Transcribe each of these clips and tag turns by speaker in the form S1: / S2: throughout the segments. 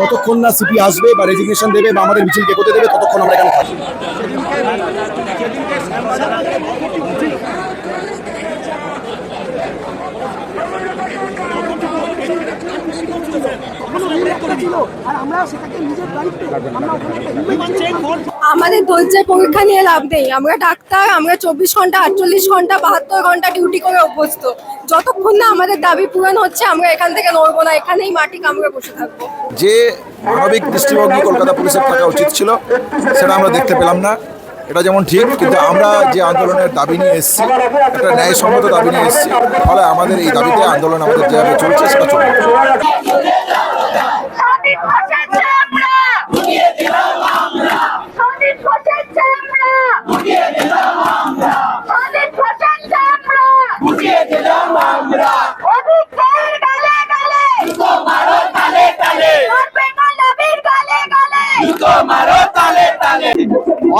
S1: যতক্ষণ না সিপি আসবে বা রেজিগনেশন দেবে বা আমাদের মিছিলকে এগোতে দেবে, ততক্ষণ আমরা এখানে
S2: আমাদের ধৈর্যের পরীক্ষা নিয়ে লাভ নেই। আমরা ডাক্তার আমরা চব্বিশ ঘণ্টা আটচল্লিশ ঘণ্টা বাহাত্তর ঘণ্টা ডিউটি করে অভ্যস্ত। যতক্ষণ না আমাদের দাবি পূরণ হচ্ছে আমরা এখান থেকে নড়বো না। এখানেই মাটি কামড়ে বসে থাকব।
S1: যে মানবিক দৃষ্টিভঙ্গি কলকাতা পুলিশের থাকা উচিত ছিল সেটা আমরা দেখতে পেলাম না। এটা যেমন ঠিক কিন্তু আমরা যে আন্দোলনের দাবি নিয়ে এসেছি একটা ন্যায়সঙ্গত দাবি নিয়ে এসেছি ফলে আমাদের এই দাবিতে আন্দোলন আমাদের যেভাবে চলছে সেটা চলবে।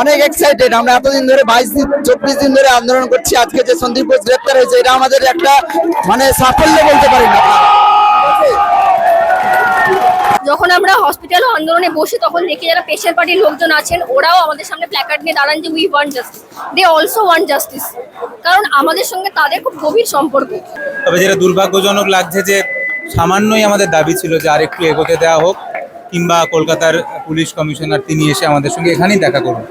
S3: অনেক এক্সাইটেড আমরা এতদিন ধরে বাইশ দিন চব্বিশ দিন ধরে আন্দোলন করছি। আজকে যে সন্দীপ ঘোষ গ্রেপ্তার হয়েছে এটা আমাদের একটা মানে সাফল্য বলতে পারি না।
S2: যখন আমরা হসপিটাল আন্দোলনে বসি তখন দেখি যারা পেশেন্ট পার্টির লোকজন আছেন ওরাও আমাদের সামনে প্ল্যাকার্ড নিয়ে দাঁড়ান যে we want justice they also want justice কারণ আমাদের সঙ্গে তাদের খুব গভীর সম্পর্ক।
S4: তবে যেটা দুর্ভাগ্যজনক লাগছে যে সামান্যই আমাদের দাবি ছিল যে আর একটু এগোতে দেওয়া হোক। কিংবা কলকাতার পুলিশ কমিশনার তিনি এসে আমাদের সঙ্গে এখানেই দেখা করুন।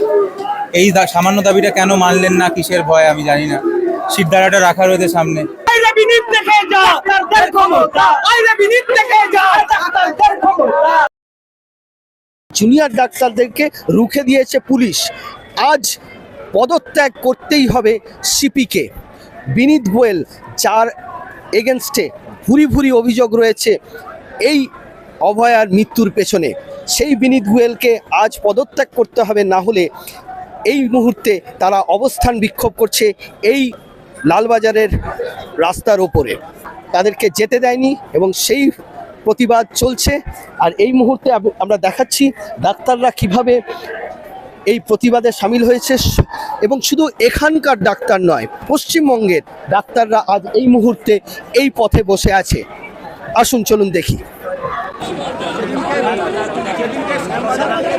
S4: এই দা- সামান্য দাবিটা কেন মানলেন না কিসের ভয় আমি জানি না। শিবদাঁড়াটা রাখা রয়েছে সামনে।
S5: জুনিয়র ডাক্তারদেরকে রুখে দিয়েছে পুলিশ। আজ পদত্যাগ করতেই হবে সিপিকে। বিনীত গোয়েল যার এগেনস্টে ভুরি ভুরি অভিযোগ রয়েছে। এই অভয়ার মৃত্যুর পেছনে। সেই বিনীত গোয়েলকে আজ পদত্যাগ করতে হবে, না হলে এই মুহূর্তে তারা অবস্থান বিক্ষোভ করছে এই লালবাজারের রাস্তার ওপরে তাদেরকে যেতে দেয়নি এবং সেই প্রতিবাদ চলছে। আর এই মুহূর্তে আমরা দেখাচ্ছি ডাক্তাররা কীভাবে এই প্রতিবাদে সামিল হয়েছে এবং শুধু এখানকার ডাক্তার নয়, পশ্চিমবঙ্গের ডাক্তাররা আজ এই মুহূর্তে এই পথে বসে আছে। আসুন, চলুন দেখি।
S1: Gracias.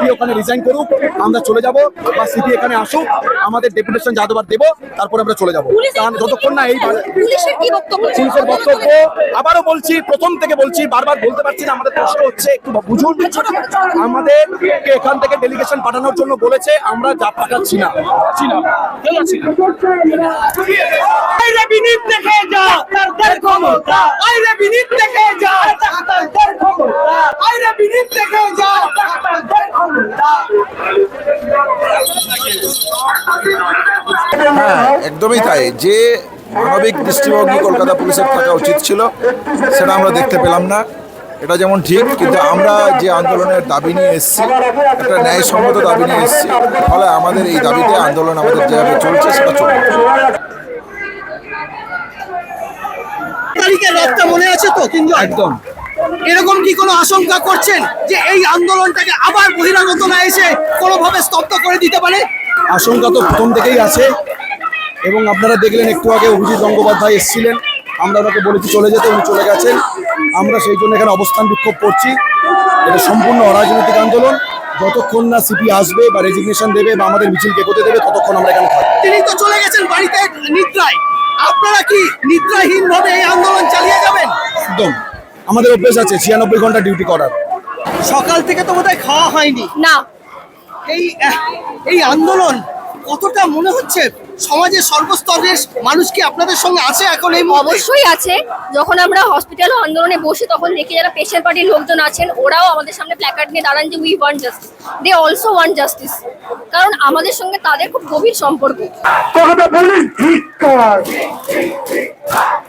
S1: সিপি ওখানে রিজাইন করুক আমরা চলে যাব বা সিপি এখানে আসুক আমাদের ডেপুটেশন যাদবার দেবো তারপরে আমরা চলে যাব। কারণ যতক্ষণ না এই
S2: পুলিশের বক্তব্য
S1: আবারও বলছি প্রথম থেকে বলছি বারবার বলতে পারছি না আমাদের কষ্ট হচ্ছে একটু বুঝুন। আমাদের এখান থেকে ডেলিগেশন পাঠানোর জন্য বলেছে আমরা যা পাঠাচ্ছি না।
S6: যা ক্ষমতা।
S1: হ্যাঁ একদমই তাই। যে মানবিক দৃষ্টিভঙ্গি কলকাতা পুলিশের থাকা উচিত ছিল সেটা আমরা দেখতে পেলাম না। এটা যেমন ঠিক কিন্তু আমরা যে আন্দোলনের দাবি নিয়ে এসেছি একটা ন্যায়সঙ্গত দাবি নিয়ে এসেছি ফলে আমাদের এই দাবিতে আন্দোলন আমাদের যেভাবে চলছে সেটা চলবে।
S5: তারিখের মনে আছে তো কিন্তু
S1: একদম।
S5: এরকম কি কোনো আশঙ্কা করছেন যে এই আন্দোলনটাকে আবার বহিরাগত না এসে কোনোভাবে স্তব্ধ করে দিতে পারে?
S1: আশঙ্কা তো প্রথম থেকেই আছে। এবং আপনারা দেখলেন একটু আগে অভিজিৎ গঙ্গোপাধ্যায় এসেছিলেন। আমরা ওনাকে বলেছি চলে যেতে উনি চলে গেছেন। আমরা সেই জন্য এখানে অবস্থান বিক্ষোভ করছি। এটা সম্পূর্ণ অরাজনৈতিক আন্দোলন। যতক্ষণ না সিপি আসবে বা রেজিগনেশন দেবে বা আমাদের মিছিলকে এগোতে দেবে ততক্ষণ আমরা এখানে থাকব।
S5: তিনি তো চলে গেছেন বাড়িতে নিদ্রায়। আপনারা কি নিদ্রাহীন ভাবে এই আন্দোলন চালিয়ে যাবেন?
S1: একদম। আমাদের অভ্যেস আছে ছিয়ানব্বই ঘণ্টা ডিউটি করার।
S5: সকাল থেকে তো বোধহয় খাওয়া হয়নি।
S2: না।
S5: এই এই আন্দোলন কতটা মনে হচ্ছে সমাজের সর্বস্তরের মানুষ কি আপনাদের সঙ্গে আছে এখন এই
S2: অবশ্যই আছে। যখন আমরা হসপিটাল আন্দোলনে বসি তখন দেখি যারা পেশেন্ট পার্টির লোকজন আছেন ওরাও আমাদের সামনে প্ল্যাকার্ড নিয়ে দাঁড়ান যে we want justice they also want justice কারণ আমাদের সঙ্গে তাদের খুব গভীর সম্পর্ক।
S6: কলকাতা পুলিশ ধিক্কার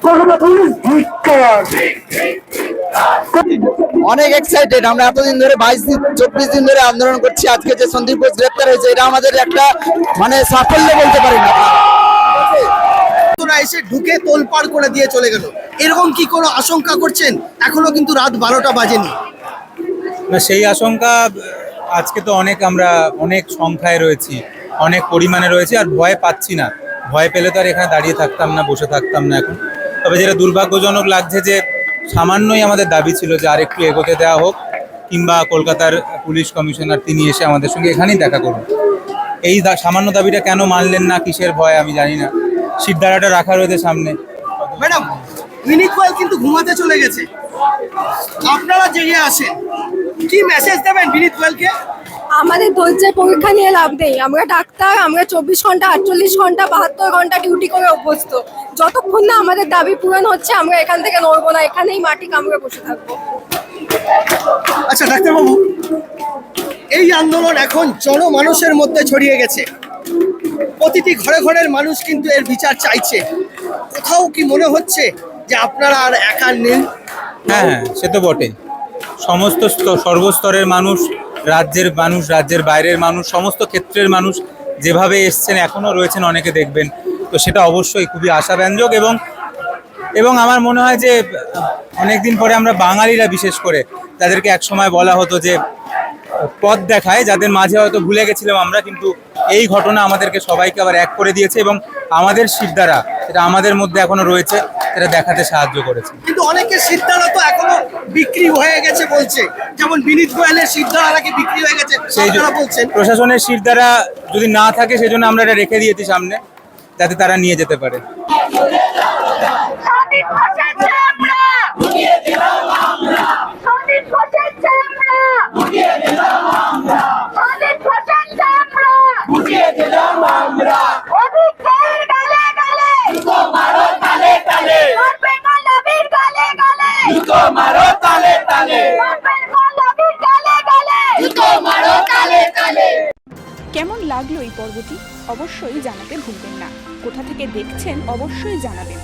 S6: কলকাতা পুলিশ ধিক্কার
S3: অনেক এক্সাইটেড আমরা এতদিন ধরে বাইশ দিন চব্বিশ দিন ধরে আন্দোলন করছি। আজকে যে সন্দীপ ঘোষ গ্রেপ্তার হয়েছে এটা আমাদের একটা মানে সাফল্য বলতে পারেন
S5: তোরা এসে ঢুকে তোলপাড় করে দিয়ে চলে গেল। এরকম কি কোনো আশঙ্কা করছেন? এখনও কিন্তু রাত বারোটা বাজেনি।
S4: না সেই আশঙ্কা আজকে তো অনেক আমরা অনেক সংখ্যায় রয়েছি অনেক পরিমাণে রয়েছে আর ভয় পাচ্ছি না। ভয় পেলে তো আর এখানে দাঁড়িয়ে থাকতাম না বসে থাকতাম না এখন। তবে যেটা দুর্ভাগ্যজনক লাগছে যে সামান্যই আমাদের দাবি ছিল যে আর একটু এগোতে দেওয়া হোক, কিংবা কলকাতার পুলিশ কমিশনার তিনি এসে আমাদের সঙ্গে এখানেই দেখা করুন। এই সামান্য দাবিটা কেন মানলেন না, কিসের ভয় আমি জানি না। শিবদাঁড়াটা রাখা রয়েছে সামনে।
S5: কিন্তু ঘুমাতে চলে গেছে। আপনারা জেগে আসেন কি মেসেজ দেবেন বিনীত গোয়েলকে
S2: আমাদের ধৈর্যের পরীক্ষা নিয়ে লাভ নেই। আমরা ডাক্তার আমরা চব্বিশ ঘণ্টা আটচল্লিশ ঘণ্টা বাহাত্তর ঘণ্টা ডিউটি করে অভ্যস্ত। যতক্ষণ না আমাদের দাবি পূরণ হচ্ছে আমরা এখান থেকে নড়বো না। এখানেই মাটি কামড়ে বসে থাকব।
S5: আচ্ছা ডাক্তারবাবু এই আন্দোলন এখন জনমানুষের মধ্যে ছড়িয়ে গেছে। প্রতিটি ঘরে ঘরের মানুষ কিন্তু এর বিচার চাইছে। কোথাও কি মনে হচ্ছে যে আপনারা আর একা নেই?
S4: হ্যাঁ হ্যাঁ সে তো বটে সমস্ত স্তর- সর্বস্তরের মানুষ রাজ্যের মানুষ, রাজ্যের বাইরের মানুষ, সমস্ত ক্ষেত্রের মানুষ যেভাবে এসছেন এখনও রয়েছেন, অনেকে দেখবেন। তো সেটা অবশ্যই খুবই আশাব্যঞ্জক এবং এবং আমার মনে হয় যে, অনেকদিন পরে আমরা বাঙালিরা বিশেষ করে তাদেরকে এক সময় বলা হতো যে, পথ দেখায়, যাদের মাঝে হয়তো ভুলে গেছিলাম আমরা, কিন্তু এই ঘটনা আমাদেরকে সবাইকে আবার এক করে দিয়েছে এবং আমাদের শিরদারা এটা আমাদের মধ্যে এখনও রয়েছে এটা দেখাতে সাহায্য করেছে।
S5: কিন্তু অনেকের সিদ্ধারা তো এখনও বিক্রি হয়ে গেছে বলছে। যেমন বিনীত গোয়েলের সিদ্ধারা নাকি বিক্রি হয়ে গেছে
S4: সেই
S5: বলছেন।
S4: প্রশাসনের শিরদারা যদি না থাকে সেজন্য আমরা এটা রেখে দিয়েছি সামনে যাতে তারা নিয়ে যেতে পারে
S6: সন্দীপ ঘোষের চেয়ে আমরা সন্দীপ ঘোষের চেয়ে আমরা সন্দীপ ঘোষের চেয়ে আমরা অধিকার গালে গালে মারবেন না নবীর গালে গালে মারবেন না নবীর গালে গালে
S7: কেমন লাগল এই পর্বটি অবশ্যই জানাতে ভুলবেন না। কোথা থেকে দেখছেন অবশ্যই জানাবেন।